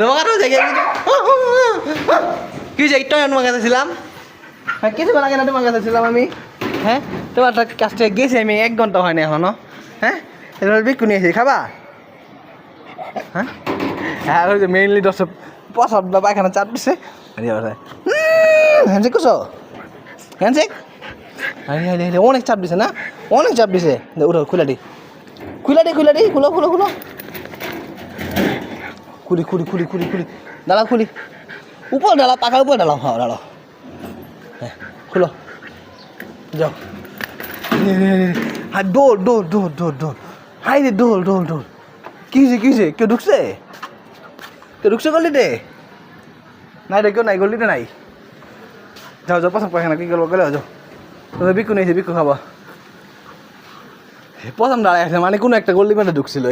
দোকানও জায়গায় কি যে একটু তোমার কাছে ছিলাম? হ্যাঁ কিছুক্ষণ আগে না তোমার কাছে ছিলাম আমি? হ্যাঁ? তোমার কাছ থেকে গেছি আমি এক ঘণ্টা হয় না এখনও। হ্যাঁ? এবার বিক্রি নিয়েছি খাবা? হ্যাঁ? হ্যাঁ ওই যে মেইনলি দশ পছন্দ বা পায়খানা চাপ দিছে। হ্যান্ডশেক করছ? হ্যান্ডশেক আরে আরে আরে অনেক চাপ দিছে না? অনেক চাপ দিছে। খুলে দি। খুলে দি খুলে দি খুলো। খুলো খুলো, খুলি খুলি খুলি। খুলি খুলি। উপর ডালা পাখার উপর ডালাও হ্যাঁ ডালাও হ্যাঁ খুলো। যাও। হ্যাঁ ডোল ডোল ডোল ডোল ডোল হাই রে ডোল ডোল ডোল কি হয়েছে কি হয়েছে কেউ ঢুকছে? কেউ ঢুকছে গলিতে নাই রে, কেউ নাই, গলিতে নাই। যাও যাও, পছন্দ পায়খানা কি করব গেলে, যাও। তুমি বিকু নিয়েছি বিকু খাবা। প্রথম দাঁড়ায় আছে মানে কোনো একটা গল্লি মেটে ঢুকছিল।